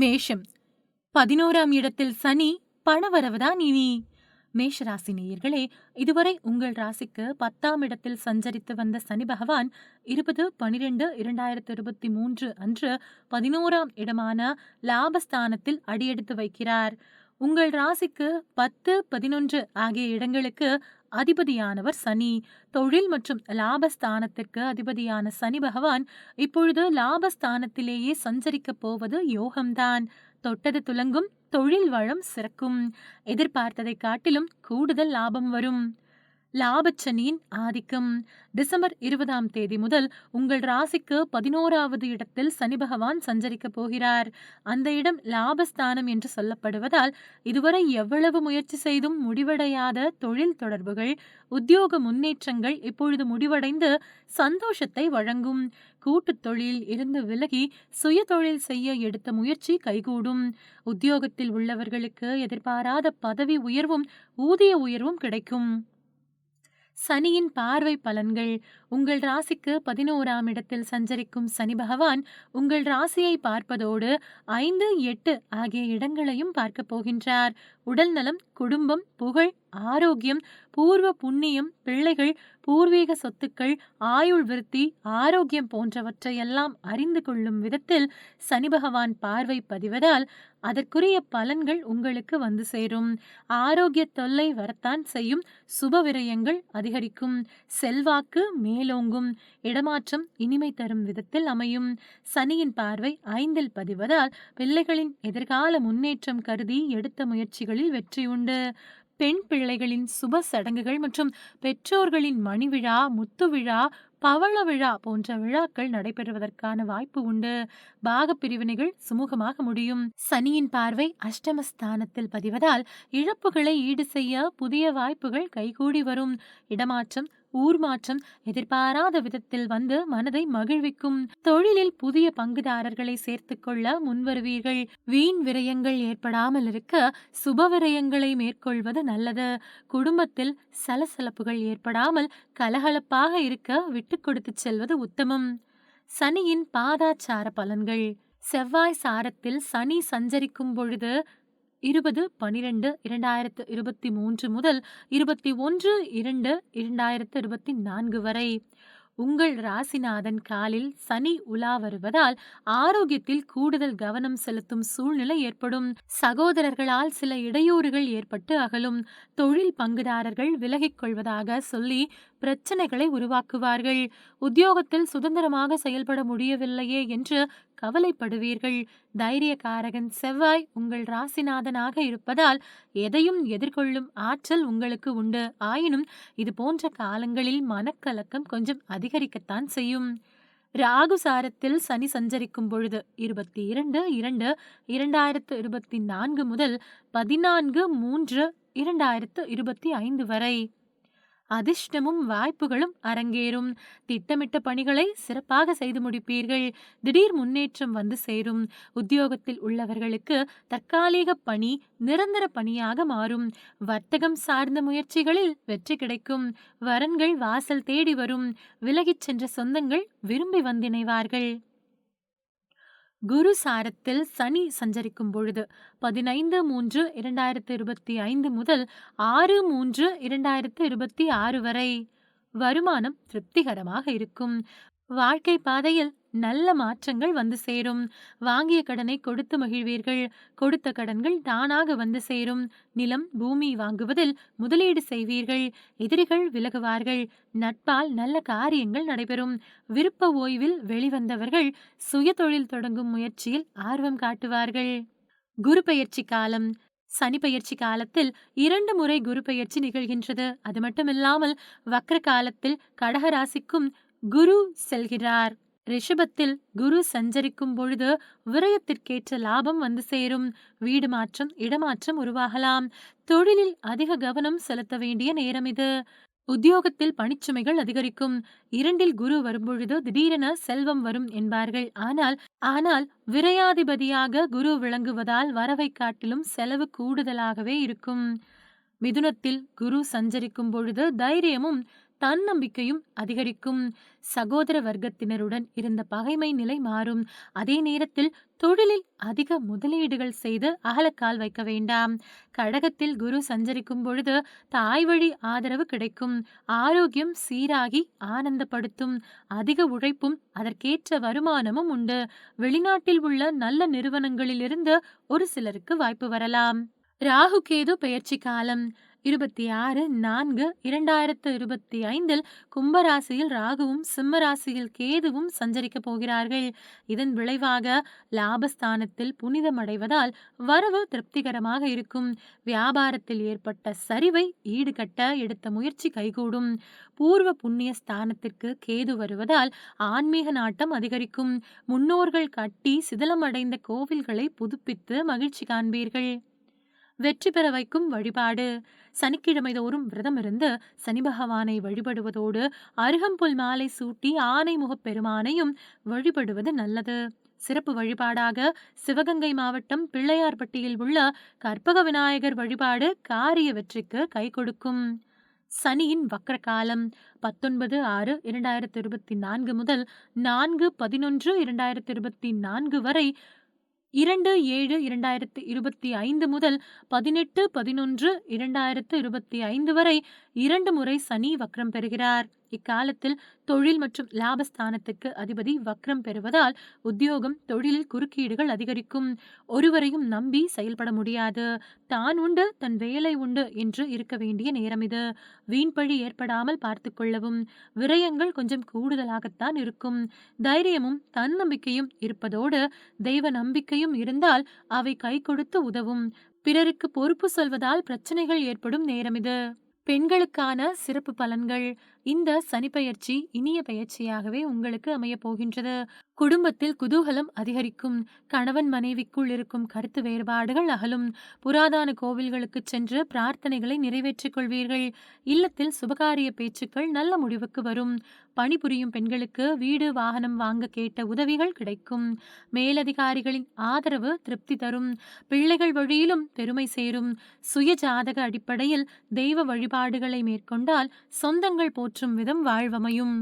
மேஷம். பதினோராம் இடத்தில் சனி பணவரவுதான் இனி. மேஷராசி நேயர்களே இதுவரை உங்கள் ராசிக்கு பத்தாம் இடத்தில் சஞ்சரித்து வந்த சனி பகவான் இருபது பனிரெண்டு இரண்டாயிரத்து இருபத்தி மூன்று அன்று பதினோராம் இடமான லாபஸ்தானத்தில் அடியெடுத்து வைக்கிறார். உங்கள் ராசிக்கு பத்து பதினொன்று ஆகிய இடங்களுக்கு அதிபதியானவர் சனி. தொழில் மற்றும் லாபஸ்தானத்திற்கு அதிபதியான சனி பகவான் இப்பொழுது லாபஸ்தானத்திலேயே சஞ்சரிக்கப் போவது யோகம்தான். தொட்டது துலங்கும் தொழில் வளம் சிறக்கும். எதிர்பார்த்ததை காட்டிலும் கூடுதல் லாபம் வரும். லாபச்சனியின் ஆதிக்கம். டிசம்பர் இருபதாம் தேதி முதல் உங்கள் ராசிக்கு பதினோராவது இடத்தில் சனி பகவான் சஞ்சரிக்க போகிறார். அந்த இடம் லாபஸ்தானம் என்று சொல்லப்படுவதால் இதுவரை எவ்வளவு முயற்சி செய்தும் முடிவடையாத தொழில் தொடர்புகள் உத்தியோக முன்னேற்றங்கள் இப்பொழுது முடிவடைந்து சந்தோஷத்தை வழங்கும். கூட்டுத் தொழில் இருந்து விலகி சுய தொழில் செய்ய எடுத்த முயற்சி கைகூடும். உத்தியோகத்தில் உள்ளவர்களுக்கு எதிர்பாராத பதவி உயர்வும் ஊதிய உயர்வும் கிடைக்கும். சனியின் பார்வை பலன்கள். உங்கள் ராசிக்கு பதினோராம் இடத்தில் சஞ்சரிக்கும் சனி பகவான் உங்கள் ராசியை பார்ப்பதோடு ஐந்து எட்டு ஆகிய இடங்களையும் பார்க்கப் போகின்றார். உடல் நலம் குடும்பம் புகழ் ஆரோக்கியம் பூர்வ புண்ணியம் பிள்ளைகள் பூர்வீக சொத்துக்கள் ஆயுள் விருத்தி ஆரோக்கியம் போன்றவற்றையெல்லாம் அறிந்து கொள்ளும் விதத்தில் சனி பகவான் பார்வை பதிவதால் அதற்குரிய பலன்கள் உங்களுக்கு வந்து சேரும். ஆரோக்கிய தொல்லை வரத்தான் செய்யும். சுப விரயங்கள் அதிகரிக்கும். செல்வாக்கு மேலோங்கும். இடமாற்றம் இனிமை தரும் விதத்தில் அமையும். சனியின் பார்வை ஐந்தில் பதிவதால் பிள்ளைகளின் எதிர்கால முன்னேற்றம் கருதி எடுத்த முயற்சிகளில் வெற்றியுண்டு பெண் பிள்ளைகளின் சுப சடங்குகள் மற்றும் பெற்றோர்களின் மணி விழா முத்து விழா பவள விழா போன்ற விழாக்கள் நடைபெறுவதற்கான வாய்ப்பு உண்டு. பாக பிரிவினைகள் சுமூகமாக முடியும். சனியின் பார்வை அஷ்டமஸ்தானத்தில் பதிவதால் இழப்புகளை ஈடு செய்ய புதிய வாய்ப்புகள் கைகூடி வரும். இடமாற்றம் ஊர் மாற்றம் எதிர்பாராத விதத்தில் வந்து மனதை மகிழ்விக்கும். தொழிலில் புதிய பங்குதாரர்களை சேர்த்துக் கொள்ள முன்வருவீர்கள். வீண் விரயங்கள் ஏற்படாமல் இருக்க சுப விரயங்களை மேற்கொள்வது நல்லது. குடும்பத்தில் சலசலப்புகள் ஏற்படாமல் கலகலப்பாக இருக்க விட்டு கொடுத்து செல்வது உத்தமம். சனியின் பாதாச்சார பலன்கள். செவ்வாய் சாரத்தில் சனி சஞ்சரிக்கும் பொழுது இருபது பனிரெண்டு இரண்டாயிரத்து இருபத்தி மூன்று முதல் இருபத்தி ஒன்று இரண்டு இரண்டாயிரத்து இருபத்தி நான்கு வரை. உங்கள் ராசிநாதன் காலில் சனி உலா வருவதால் ஆரோக்கியத்தில் கூடுதல் கவனம் செலுத்தும் சூழ்நிலை ஏற்படும். சகோதரர்களால் சில இடையூறுகள் ஏற்பட்டு அகலும். தொழில் பங்குதாரர்கள் விலகிக் கொள்வதாக சொல்லி பிரச்சனைகளை உருவாக்குவார்கள். உத்தியோகத்தில் சுதந்திரமாக செயல்பட முடியவில்லையே என்று கவலைப்படுவீர்கள். தைரியக்காரகன் செவ்வாய் உங்கள் ராசிநாதனாக இருப்பதால் எதையும் எதிர்கொள்ளும் ஆற்றல் உங்களுக்கு உண்டு. ஆயினும் இது போன்ற காலங்களில் மனக்கலக்கம் கொஞ்சம் அதிகரிக்கத்தான் செய்யும். ராகு சாரத்தில் சனி சஞ்சரிக்கும் பொழுது இருபத்தி இரண்டு இரண்டு இரண்டாயிரத்து இருபத்தி நான்கு முதல் பதினான்கு மூன்று இரண்டாயிரத்து இருபத்தி ஐந்து வரை. அதிர்ஷ்டமும் வாய்ப்புகளும் அரங்கேறும். திட்டமிட்ட பணிகளை சிறப்பாக செய்து முடிப்பீர்கள். திடீர் முன்னேற்றம் வந்து சேரும். உத்தியோகத்தில் உள்ளவர்களுக்கு தற்காலிக பணி நிரந்தர பணியாக மாறும். வர்த்தகம் சார்ந்த முயற்சிகளில் வெற்றி கிடைக்கும். வரன்கள் வாசல் தேடி வரும். விலகிச் சென்ற சொந்தங்கள் விரும்பி வந்திணைவார்கள் குரு சாரத்தில் சனி சஞ்சரிக்கும் பொழுது பதினைந்து மூன்று இரண்டாயிரத்து இருபத்தி ஐந்து முதல் ஆறு மூன்று இரண்டாயிரத்து இருபத்தி ஆறு வரை வருமானம் திருப்திகரமாக இருக்கும். வாழ்க்கை பாதையில் நல்ல மாற்றங்கள் வந்து சேரும். வாங்கிய கடனை கொடுத்து மகிழ்வீர்கள். கொடுத்த கடன்கள் தானாக வந்து சேரும். நிலம் பூமி வாங்குவதில் முதலீடு செய்வீர்கள். எதிரிகள் விலகுவார்கள். நட்பால் நல்ல காரியங்கள் நடைபெறும். விருப்ப ஓய்வில் வெளிவந்தவர்கள் சுய தொழில் தொடங்கும் முயற்சியில் ஆர்வம் காட்டுவார்கள். குரு பயிற்சி காலம். சனி பயிற்சி காலத்தில் இரண்டு முறை குரு பயிற்சி நிகழ்கின்றது. அது மட்டுமில்லாமல் வக்ர காலத்தில் கடகராசிக்கும் குரு செல்கிறார். ரிஷபத்தில் குரு சஞ்சரிக்கும் பொழுது விரயத்திற்கேற்ற லாபம் வந்து சேரும். வீடு மாற்றம் இடமாற்றம் உருவாகலாம். தொழிலில் அதிக கவனம் செலுத்த வேண்டிய நேரம் இது. உத்தியோகத்தில் பணிச்சுமைகள் அதிகரிக்கும். இரண்டில் குரு வரும்பொழுது திடீரென செல்வம் வரும் என்பார்கள். ஆனால் ஆனால் விரையாதிபதியாக குரு விளங்குவதால் வரவை காட்டிலும் செலவு கூடுதலாகவே இருக்கும். மிதுனத்தில் குரு சஞ்சரிக்கும் பொழுது தைரியமும் தன்னம்பிக்கையும் அதிகரிக்கும். சகோதர வர்க்கத்தினருடன் இருந்த பகைமை நிலை மாறும். அதே நேரத்தில் தொழிலில் அதிக முதலீடுகள் செய்து அகலக்கால் வைக்க வேண்டாம். கடகத்தில் குரு சஞ்சரிக்கும் பொழுது தாய் வழி ஆதரவு கிடைக்கும். ஆரோக்கியம் சீராகி ஆனந்தப்படுத்தும். அதிக உழைப்பும் அதற்கேற்ற வருமானமும் உண்டு. வெளிநாட்டில் உள்ள நல்ல நிறுவனங்களிலிருந்து ஒரு சிலருக்கு வாய்ப்பு வரலாம். ராகு கேது பெயர்ச்சி காலம். இருபத்தி ஆறு நான்கு இரண்டாயிரத்து இருபத்தி ஐந்தில் கும்பராசியில் ராகுவும் சிம்ம ராசியில் கேதுவும் சஞ்சரிக்க போகிறார்கள். இதன் விளைவாக லாபஸ்தானத்தில் புனிதமடைவதால் வரவு திருப்திகரமாக இருக்கும். வியாபாரத்தில் ஏற்பட்ட சரிவை ஈடுகட்ட எடுத்த முயற்சி கைகூடும். பூர்வ புண்ணிய ஸ்தானத்திற்கு கேது வருவதால் ஆன்மீக நாட்டம் அதிகரிக்கும். முன்னோர்கள் கட்டி சிதலமடைந்த கோவில்களை புதுப்பித்து மகிழ்ச்சி காண்பீர்கள். வெற்றி பெற வைக்கும் வழிபாடு. சனிக்கிழமை தோறும் விரதம் இருந்து சனி பகவானை வழிபடுவதோடு அருகம்புல் மாலை சூட்டி ஆனை முகப்பெருமானையும் வழிபடுவது நல்லது. சிறப்பு வழிபாடாக சிவகங்கை மாவட்டம் பிள்ளையார்பட்டியில் உள்ள கற்பக விநாயகர் வழிபாடு காரிய வெற்றிக்கு கை கொடுக்கும். சனியின் வக்ர காலம் பத்தொன்பது ஆறு இரண்டாயிரத்தி இருபத்தி நான்கு முதல் நான்கு பதினொன்று இரண்டாயிரத்தி இருபத்தி நான்கு வரை இரண்டு ஏழு இரண்டாயிரத்து இருபத்தி ஐந்து முதல் பதினெட்டு பதினொன்று இரண்டாயிரத்து இருபத்தி ஐந்து வரை இரண்டு முறை சனி வக்ரம் பெறுகிறார். இக்காலத்தில் தொழில் மற்றும் லாபஸ்தானத்துக்கு அதிபதி வக்ரம் பெறுவதால் உத்தியோகம் தொழிலில் குறுக்கீடுகள் அதிகரிக்கும். ஒருவரையும் நம்பி செயல்பட முடியாது. தான் உண்டு தன் வேலை உண்டு என்று இருக்க வேண்டிய நேரம் இது. வீண்பழி ஏற்படாமல் பார்த்து கொள்ளவும். விரயங்கள் கொஞ்சம் கூடுதலாகத்தான் இருக்கும். தைரியமும் தன்னம்பிக்கையும் இருப்பதோடு தெய்வ நம்பிக்கையும் இருந்தால் அவை கை கொடுத்து உதவும். பிறருக்கு பொறுப்பு சொல்வதால் பிரச்சனைகள் ஏற்படும் நேரம் இது. பெண்களுக்கான சிறப்பு பலன்கள் இந்த சனிப்பெயர்ச்சி இனிய பயிற்சியாகவே உங்களுக்கு அமையப் போகின்றது. குடும்பத்தில் குதூகலம் அதிகரிக்கும் கணவன் மனைவிக்குள் இருக்கும் கருத்து வேறுபாடுகள் அகலும். புராதான கோவில்களுக்கு சென்று பிரார்த்தனைகளை நிறைவேற்றிக் கொள்வீர்கள். இல்லத்தில் சுபகாரிய பேச்சுக்கள் நல்ல முடிவுக்கு வரும். பணிபுரியும் பெண்களுக்கு வீடு வாகனம் வாங்க கேட்ட உதவிகள் கிடைக்கும். மேலதிகாரிகளின் ஆதரவு திருப்தி தரும். பிள்ளைகள் வழியிலும் பெருமை சேரும். சுய ஜாதக அடிப்படையில் தெய்வ வழிபாடுகளை மேற்கொண்டால் சொந்தங்கள் போற்றும் விதம் வாழ்வமையும்.